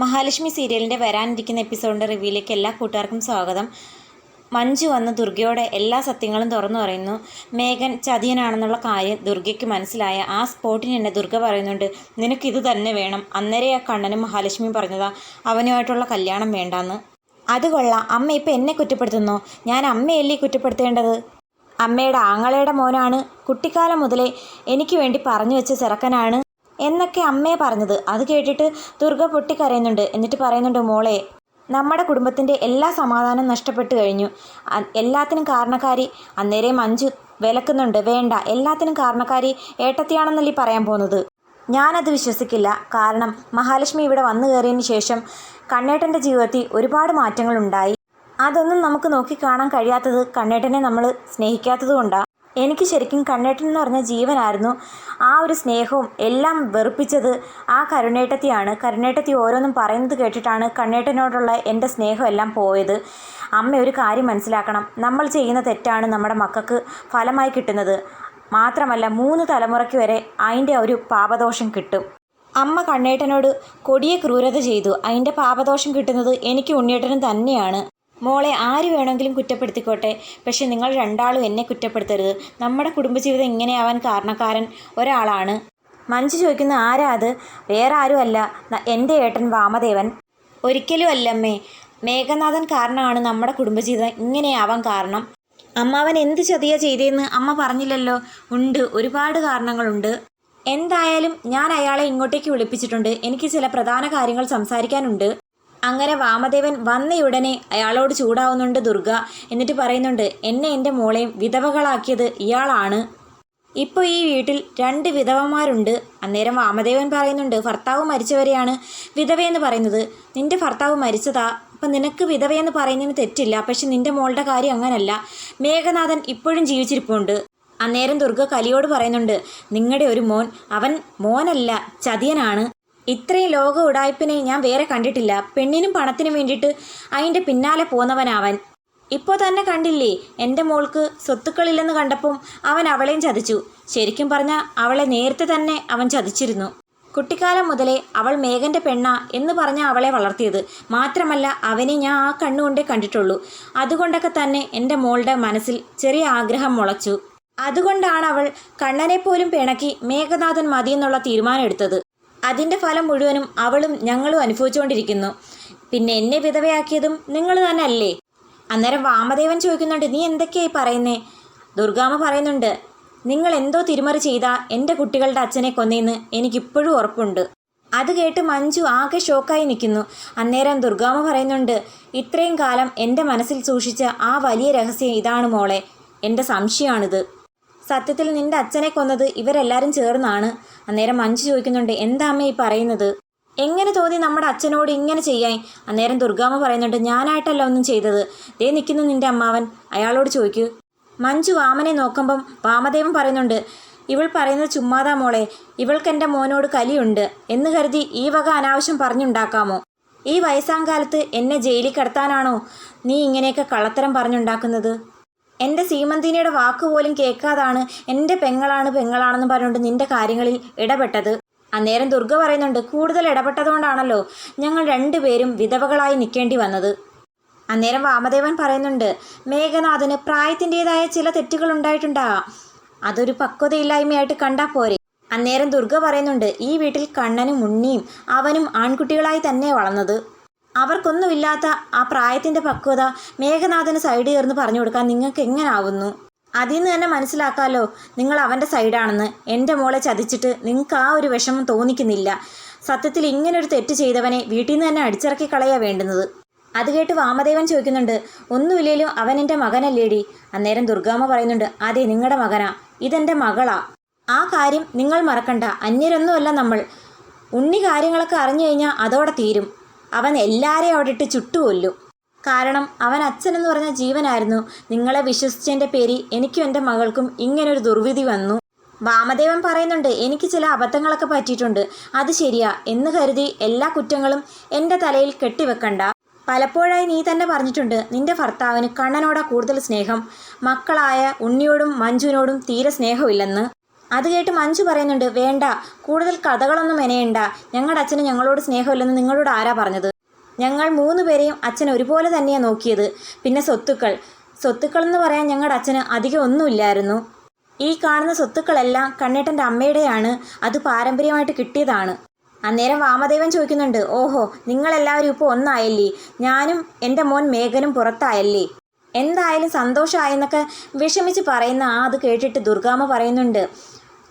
മഹാലക്ഷ്മി സീരിയലിന്റെ വരാനിരിക്കുന്ന എപ്പിസോഡിന്റെ റിവ്യൂയിലേക്ക് എല്ലാ കൂട്ടുകാർക്കും സ്വാഗതം. മഞ്ജു വന്ന് ദുർഗയോടെ എല്ലാ സത്യങ്ങളും തുറന്നു പറയുന്നു. മേഘൻ ചതിയനാണെന്നുള്ള കാര്യം ദുർഗയ്ക്ക് മനസ്സിലായ ആ സ്പോട്ടിന് തന്നെ ദുർഗ പറയുന്നുണ്ട്. നിനക്കിത് തന്നെ വേണം. അന്നേരെ ആ കണ്ണനും മഹാലക്ഷ്മിയും പറഞ്ഞതാ. അവനുമായിട്ടുള്ള കല്യാണം വേണ്ടാന്ന്. അത് കൊള്ളാം. അമ്മ ഇപ്പം എന്നെ കുറ്റപ്പെടുത്തുന്നു? ഞാൻ അമ്മയല്ലേ കുറ്റപ്പെടുത്തേണ്ടത്? അമ്മയുടെ ആങ്ങളയുടെ മോനാണ്. കുട്ടിക്കാലം മുതലേ എനിക്ക് വേണ്ടി പറഞ്ഞു വെച്ച ചെറുക്കനാണ്. എന്നൊക്കെ അമ്മയെ പറഞ്ഞത്. അത് കേട്ടിട്ട് ദുർഗ പൊട്ടിക്കരയുന്നുണ്ട്. എന്നിട്ട് പറയുന്നുണ്ട് മോളെ നമ്മുടെ കുടുംബത്തിന്റെ എല്ലാ സമാധാനം നഷ്ടപ്പെട്ടു കഴിഞ്ഞു. എല്ലാത്തിനും കാരണക്കാരി അന്നേരെ മഞ്ജു വിലക്കുന്നുണ്ട്. വേണ്ട എല്ലാത്തിനും കാരണക്കാരി ഏട്ടത്തിയാണെന്നല്ലേ പറയാൻ പോകുന്നത്. ഞാനത് വിശ്വസിക്കില്ല. കാരണം മഹാലക്ഷ്മി ഇവിടെ വന്നു കയറിയതിന് ശേഷം കണ്ണേട്ടന്റെ ജീവിതത്തിൽ ഒരുപാട് മാറ്റങ്ങളുണ്ടായി. അതൊന്നും നമുക്ക് നോക്കിക്കാണാൻ കഴിയാത്തത് കണ്ണേട്ടനെ നമ്മൾ സ്നേഹിക്കാത്തത് കൊണ്ടാണ് എനിക്ക് ശരിക്കും കണ്ണേട്ടൻ എന്ന് പറഞ്ഞ ജീവനായിരുന്നു. ആ ഒരു സ്നേഹവും എല്ലാം വെറുപ്പിച്ചത് ആ കരുണേട്ടത്തിയാണ്. കരുണേട്ടത്തി ഓരോന്നും പറയുന്നത് കേട്ടിട്ടാണ് കണ്ണേട്ടനോടുള്ള എന്റെ സ്നേഹം എല്ലാം പോയത്. അമ്മ ഒരു കാര്യം മനസ്സിലാക്കണം. നമ്മൾ ചെയ്യുന്ന തെറ്റാണ് നമ്മുടെ മക്കൾക്ക് ഫലമായി കിട്ടുന്നത്. മാത്രമല്ല മൂന്ന് തലമുറയ്ക്ക് വരെ അതിന്റെ ഒരു പാപദോഷം കിട്ടും. അമ്മ കണ്ണേട്ടനോട് കൊടിയ ക്രൂരത ചെയ്തു. അതിന്റെ പാപദോഷം കിട്ടുന്നത് എനിക്ക് ഉണ്ണിയേട്ടനും തന്നെയാണ്. മോളെ ആര് വേണമെങ്കിലും കുറ്റപ്പെടുത്തിക്കോട്ടെ. പക്ഷെ നിങ്ങൾ രണ്ടാളും എന്നെ കുറ്റപ്പെടുത്തരുത്. നമ്മുടെ കുടുംബജീവിതം ഇങ്ങനെയാവാൻ കാരണക്കാരൻ ഒരാളാണ്. മഞ്ജു ചോദിക്കുന്ന ആരാ അത്? വേറെ ആരുമല്ല എന്റെ ഏട്ടൻ വാമദേവൻ. ഒരിക്കലും അല്ലമ്മേ മേഘനാഥൻ കാരണമാണ് നമ്മുടെ കുടുംബജീവിതം ഇങ്ങനെയാവാൻ കാരണം. അമ്മാവൻ എന്ത് ചതിയാ ചെയ്തതെന്ന് അമ്മ പറഞ്ഞില്ലല്ലോ. ഉണ്ട് ഒരുപാട് കാരണങ്ങളുണ്ട്. എന്തായാലും ഞാൻ അയാളെ ഇങ്ങോട്ടേക്ക് വിളിപ്പിച്ചിട്ടുണ്ട്. എനിക്ക് ചില പ്രധാന കാര്യങ്ങൾ സംസാരിക്കാനുണ്ട്. അങ്ങനെ വാമദേവൻ വന്നയുടനെ അയാളോട് ചൂടാവുന്നുണ്ട് ദുർഗ. എന്നിട്ട് പറയുന്നുണ്ട് എന്നെ എന്റെ മോളെയും വിധവകളാക്കിയത് ഇയാളാണ്. ഇപ്പോൾ ഈ വീട്ടിൽ രണ്ട് വിധവമാരുണ്ട് അന്നേരം വാമദേവൻ പറയുന്നുണ്ട് ഭർത്താവ് മരിച്ചവരെയാണ് വിധവയെന്ന് പറയുന്നത്. നിന്റെ ഭർത്താവ് മരിച്ചതാ. അപ്പം നിനക്ക് വിധവയെന്ന് പറയുന്നതിന് തെറ്റില്ല. പക്ഷെ നിന്റെ മോളുടെ കാര്യം അങ്ങനല്ല. മേഘനാഥൻ ഇപ്പോഴും ജീവിച്ചിരിപ്പുണ്ട്. അന്നേരം ദുർഗ കലിയോട് പറയുന്നുണ്ട് നിങ്ങളുടെ ഒരു മോൻ. അവൻ മോനല്ല ചതിയനാണ്. ഇത്രയും ലോക ഉടായ്പിനെ ഞാൻ വേറെ കണ്ടിട്ടില്ല. പെണ്ണിനും പണത്തിനും വേണ്ടിയിട്ട് അതിന്റെ പിന്നാലെ പോന്നവനവൻ. ഇപ്പോൾ തന്നെ കണ്ടില്ലേ എന്റെ മോൾക്ക് സ്വത്തുക്കളില്ലെന്ന് കണ്ടപ്പം അവൻ അവളെയും ചതിച്ചു. ശരിക്കും പറഞ്ഞാൽ അവളെ നേരത്തെ തന്നെ അവൻ ചതിച്ചിരുന്നു. കുട്ടിക്കാലം മുതലേ അവൾ മേഘന്റെ പെണ്ണ എന്ന് പറഞ്ഞ അവളെ വളർത്തിയത്. മാത്രമല്ല അവനെ ഞാൻ ആ കണ്ണുകൊണ്ടേ കണ്ടിട്ടുള്ളൂ. അതുകൊണ്ടൊക്കെ തന്നെ എന്റെ മോളുടെ മനസ്സിൽ ചെറിയ ആഗ്രഹം മുളച്ചു. അതുകൊണ്ടാണ് അവൾ കണ്ണനെ പോലും പിണക്കി മേഘനാഥൻ മതിയെന്നുള്ള തീരുമാനം എടുത്തത്. അതിന്റെ ഫലം മുഴുവനും അവളും ഞങ്ങളും അനുഭവിച്ചുകൊണ്ടിരിക്കുന്നു. പിന്നെ എന്നെ വിധവയാക്കിയതും നിങ്ങൾ തന്നെ അല്ലേ അന്നേരം വാമദേവൻ ചോദിക്കുന്നുണ്ട് നീ എന്തൊക്കെയായി പറയുന്നേ? ദുർഗാമ്മ പറയുന്നുണ്ട് നിങ്ങൾ എന്തോ തിരുമറി ചെയ്താ എന്റെ കുട്ടികളുടെ അച്ഛനെ കൊന്നേന്ന് എനിക്കിപ്പോഴും ഉറപ്പുണ്ട്. അത് കേട്ട് മഞ്ജു ആകെ ഷോക്കായി നിൽക്കുന്നു. അന്നേരം ദുർഗാമ്മ പറയുന്നുണ്ട് ഇത്രയും കാലം എന്റെ മനസ്സിൽ സൂക്ഷിച്ച ആ വലിയ രഹസ്യം ഇതാണ് മോളെ. എന്റെ സംശയമാണിത്. സത്യത്തിൽ നിന്റെ അച്ഛനെ കൊന്നത് ഇവരെല്ലാവരും ചേർന്നാണ്. അന്നേരം മഞ്ജു ചോദിക്കുന്നുണ്ട് എന്താ അമ്മ ഈ പറയുന്നത്? എങ്ങനെ തോന്നി നമ്മുടെ അച്ഛനോട് ഇങ്ങനെ ചെയ്യാൻ? അന്നേരം ദുർഗാമ്മ പറയുന്നുണ്ട് ഞാനായിട്ടല്ല ഒന്നും ചെയ്തത്. ദേ നിൽക്കുന്നു നിന്റെ അമ്മാവൻ. അയാളോട് ചോദിക്കൂ. മഞ്ജു വാമനെ നോക്കുമ്പം വാമദേവൻ പറയുന്നുണ്ട് ഇവൾ പറയുന്നത് ചുമ്മാതാ മോളെ. ഇവൾക്ക് എന്റെ മോനോട് കലിയുണ്ട്. എന്ന് കരുതി ഈ വക അനാവശ്യം പറഞ്ഞുണ്ടാക്കാമോ? ഈ വയസ്സാങ്കാലത്ത് എന്നെ ജയിലിൽ കിടത്താനാണോ നീ ഇങ്ങനെയൊക്കെ കള്ളത്തരം പറഞ്ഞുണ്ടാക്കുന്നത്? എന്റെ സീമന്തിനിയുടെ വാക്കുപോലും കേൾക്കാതാണ് എന്റെ പെങ്ങളാണ് പെങ്ങളാണെന്ന് പറഞ്ഞുകൊണ്ട് നിന്റെ കാര്യങ്ങളിൽ ഇടപെട്ടത്. അന്നേരം ദുർഗ പറയുന്നുണ്ട് കൂടുതൽ ഇടപെട്ടതുകൊണ്ടാണല്ലോ ഞങ്ങൾ രണ്ടുപേരും വിധവകളായി നിൽക്കേണ്ടി വന്നത്. അന്നേരം വാമദേവൻ പറയുന്നുണ്ട് മേഘനാഥന് പ്രായത്തിന്റെതായ ചില തെറ്റുകൾ ഉണ്ടായിട്ടുണ്ടാകാം അതൊരു പക്വതയില്ലായ്മയായിട്ട് കണ്ടാൽ പോരെ. അന്നേരം ദുർഗ പറയുന്നുണ്ട് ഈ വീട്ടിൽ കണ്ണനും ഉണ്ണിയും അവനും ആൺകുട്ടികളായി തന്നെ വളർന്നത്. അവർക്കൊന്നുമില്ലാത്ത ആ പ്രായത്തിന്റെ പക്വത മേഘനാഥന് സൈഡ് ചേർന്ന് പറഞ്ഞു കൊടുക്കാൻ നിങ്ങൾക്ക് എങ്ങനാവുന്നു? അതിൽ നിന്ന് തന്നെ മനസ്സിലാക്കാമല്ലോ നിങ്ങൾ അവന്റെ സൈഡാണെന്ന് എന്റെ മോളെ ചതിച്ചിട്ട് നിങ്ങൾക്ക് ആ ഒരു വിഷമം തോന്നിക്കുന്നില്ല. സത്യത്തിൽ ഇങ്ങനൊരു തെറ്റ് ചെയ്തവനെ വീട്ടിൽ നിന്ന് തന്നെ അടിച്ചിറക്കി കളയാ വേണ്ടുന്നത്. അത് കേട്ട് വാമദേവൻ ചോദിക്കുന്നുണ്ട് ഒന്നുമില്ലേലും അവൻ എന്റെ മകനല്ലേടി? അന്നേരം ദുർഗാമ്മ പറയുന്നുണ്ട് അതെ നിങ്ങളുടെ മകനാ. ഇതെന്റെ മകളാ. ആ കാര്യം നിങ്ങൾ മറക്കണ്ട. അന്യരൊന്നുമല്ല നമ്മൾ. ഉണ്ണി കാര്യങ്ങളൊക്കെ അറിഞ്ഞു കഴിഞ്ഞാൽ അതോടെ തീരും. അവൻ എല്ലാവരെയും അവിടെ ഇട്ട് ചുട്ടുകൊല്ലും. കാരണം അവൻ അച്ഛനെന്ന് പറഞ്ഞ ജീവനായിരുന്നു. നിങ്ങളെ വിശ്വസിച്ചതിന്റെ പേരിൽ എനിക്കും എന്റെ മകൾക്കും ഇങ്ങനൊരു ദുർവിധി വന്നു. വാമദേവൻ പറയുന്നുണ്ട് എനിക്ക് ചില അബദ്ധങ്ങളൊക്കെ പറ്റിയിട്ടുണ്ട്. അത് ശരിയാ. എന്ന് കരുതി എല്ലാ കുറ്റങ്ങളും എന്റെ തലയിൽ കെട്ടിവെക്കണ്ട. പലപ്പോഴായി നീ തന്നെ പറഞ്ഞിട്ടുണ്ട് നിന്റെ ഭർത്താവിന് കണ്ണനോടാ കൂടുതൽ സ്നേഹം. മക്കളായ ഉണ്ണിയോടും മഞ്ജുവിനോടും തീരെ സ്നേഹമില്ലെന്ന്. അത് കേട്ട് മഞ്ജു പറയുന്നുണ്ട് വേണ്ട കൂടുതൽ കഥകളൊന്നും മെനയണ്ട. ഞങ്ങളുടെ അച്ഛന് ഞങ്ങളോട് സ്നേഹമില്ലെന്ന് നിങ്ങളോട് ആരാ പറഞ്ഞത്? ഞങ്ങൾ മൂന്ന് പേരെയും അച്ഛൻ ഒരുപോലെ തന്നെയാണ് നോക്കിയത്. പിന്നെ സ്വത്തുക്കൾ. സ്വത്തുക്കൾ എന്ന് പറയാൻ ഞങ്ങളുടെ അച്ഛന് അധികം ഒന്നുമില്ലായിരുന്നു. ഈ കാണുന്ന സ്വത്തുക്കളെല്ലാം കണ്ണേട്ടന്റെ അമ്മയുടെയാണ്. അത് പാരമ്പര്യമായിട്ട് കിട്ടിയതാണ്. അന്നേരം വാമദേവൻ ചോദിക്കുന്നുണ്ട് ഓഹോ നിങ്ങളെല്ലാവരും ഇപ്പോൾ ഒന്നായല്ലേ? ഞാനും എന്റെ മോൻ മേഘനും പുറത്തായല്ലേ? എന്തായാലും സന്തോഷമായെന്നൊക്കെ വിഷമിച്ച് പറയുന്ന ആ അത് കേട്ടിട്ട് ദുർഗാമ്മ പറയുന്നുണ്ട്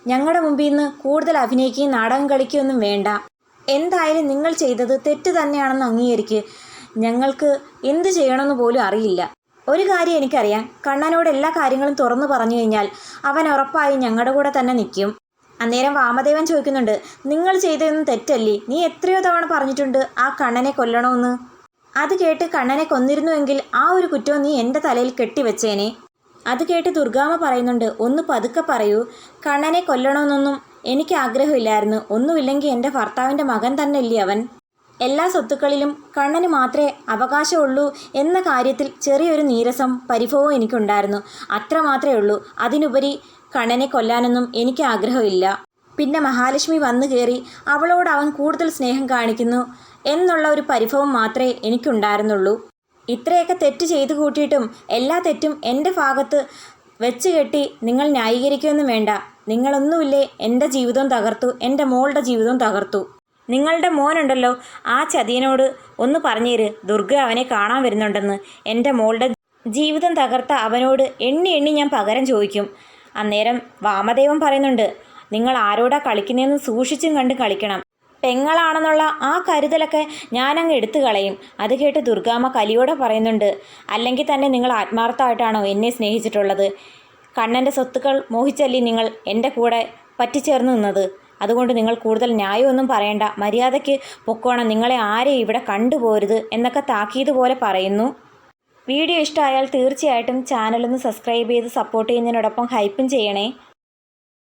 ഞങ്ങളുടെ മുമ്പിൽ നിന്ന് കൂടുതൽ അഭിനയിക്കുകയും നാടകം കളിക്കുകയൊന്നും വേണ്ട. എന്തായാലും നിങ്ങൾ ചെയ്തത് തെറ്റ് തന്നെയാണെന്ന് അംഗീകരിക്ക്. ഞങ്ങൾക്ക് എന്ത് ചെയ്യണമെന്ന് പോലും അറിയില്ല. ഒരു കാര്യം എനിക്കറിയാം. കണ്ണനോട് എല്ലാ കാര്യങ്ങളും തുറന്നു പറഞ്ഞു കഴിഞ്ഞാൽ അവൻ ഉറപ്പായും ഞങ്ങളുടെ കൂടെ തന്നെ നിൽക്കും. അന്നേരം വാമദേവൻ ചോദിക്കുന്നുണ്ട് നിങ്ങൾ ചെയ്തതൊന്നും തെറ്റല്ലേ? നീ എത്രയോ തവണ പറഞ്ഞിട്ടുണ്ട് ആ കണ്ണനെ കൊല്ലണമെന്ന് അത് കേട്ട് കണ്ണനെ കൊന്നിരുന്നുവെങ്കിൽ ആ ഒരു കുറ്റവും നീ എന്റെ തലയിൽ കെട്ടിവെച്ചേനെ. അത് കേട്ട് ദുർഗാമ്മ പറയുന്നുണ്ട് ഒന്ന് പതുക്കെ പറയൂ. കണ്ണനെ കൊല്ലണമെന്നൊന്നും എനിക്ക് ആഗ്രഹമില്ലായിരുന്നു. ഒന്നുമില്ലെങ്കിൽ എന്റെ ഭർത്താവിന്റെ മകൻ തന്നെയല്ലേ അവൻ. എല്ലാ സ്വത്തുക്കളിലും കണ്ണന് മാത്രമേ അവകാശമുള്ളൂ എന്ന കാര്യത്തിൽ ചെറിയൊരു നീരസം പരിഭവവും എനിക്കുണ്ടായിരുന്നു. അത്ര മാത്രമേ ഉള്ളൂ. അതിനുപരി കണ്ണനെ കൊല്ലാനൊന്നും എനിക്ക് ആഗ്രഹമില്ല. പിന്നെ മഹാലക്ഷ്മി വന്നു കയറി അവളോട് അവൻ കൂടുതൽ സ്നേഹം കാണിക്കുന്നു എന്നുള്ള ഒരു പരിഭവം മാത്രമേ എനിക്കുണ്ടായിരുന്നുള്ളൂ. ഇത്രയൊക്കെ തെറ്റ് ചെയ്തു കൂട്ടിയിട്ടും എല്ലാ തെറ്റും എന്റെ ഭാഗത്ത് വെച്ച് കെട്ടി നിങ്ങൾ ന്യായീകരിക്കുകയൊന്നും വേണ്ട. നിങ്ങളൊന്നുമില്ലേ എന്റെ ജീവിതവും തകർത്തു എന്റെ മോളുടെ ജീവിതവും തകർത്തു. നിങ്ങളുടെ മോനുണ്ടല്ലോ ആ ചതിയനോട് ഒന്ന് പറഞ്ഞേര്. ദുർഗ അവനെ കാണാൻ വരുന്നുണ്ടെന്ന്. എന്റെ മോളുടെ ജീവിതം തകർത്ത അവനോട് എണ്ണി എണ്ണി ഞാൻ പകരം ചോദിക്കും. അന്നേരം വാമദേവൻ പറയുന്നുണ്ട് നിങ്ങൾ ആരോടാ കളിക്കുന്നതെന്ന് സൂക്ഷിച്ചും കണ്ട് കളിക്കണം. പെങ്ങളാണെന്നുള്ള ആ കരുതലൊക്കെ ഞാനങ്ങ് എടുത്തു കളയും. അത് കേട്ട് ദുർഗാമ്മ കലിയോടെ പറയുന്നുണ്ട് അല്ലെങ്കിൽ തന്നെ നിങ്ങൾ ആത്മാർത്ഥമായിട്ടാണോ എന്നെ സ്നേഹിച്ചിട്ടുള്ളത്? കണ്ണന്റെ സ്വത്തുക്കൾ മോഹിച്ചല്ലേ നിങ്ങൾ എന്റെ കൂടെ പറ്റിച്ചേർന്ന് നിന്നത്? അതുകൊണ്ട് നിങ്ങൾ കൂടുതൽ ന്യായമൊന്നും പറയണ്ട. മര്യാദയ്ക്ക് പൊക്കോണം നിങ്ങളെ ആരെയും ഇവിടെ കണ്ടുപോരുത് എന്നൊക്കെ താക്കീത് പോലെ പറയുന്നു. വീഡിയോ ഇഷ്ടമായാൽ തീർച്ചയായിട്ടും ചാനലൊന്ന് സബ്സ്ക്രൈബ് ചെയ്ത് സപ്പോർട്ട് ചെയ്യുന്നതിനോടൊപ്പം ഹൈപ്പും ചെയ്യണേ.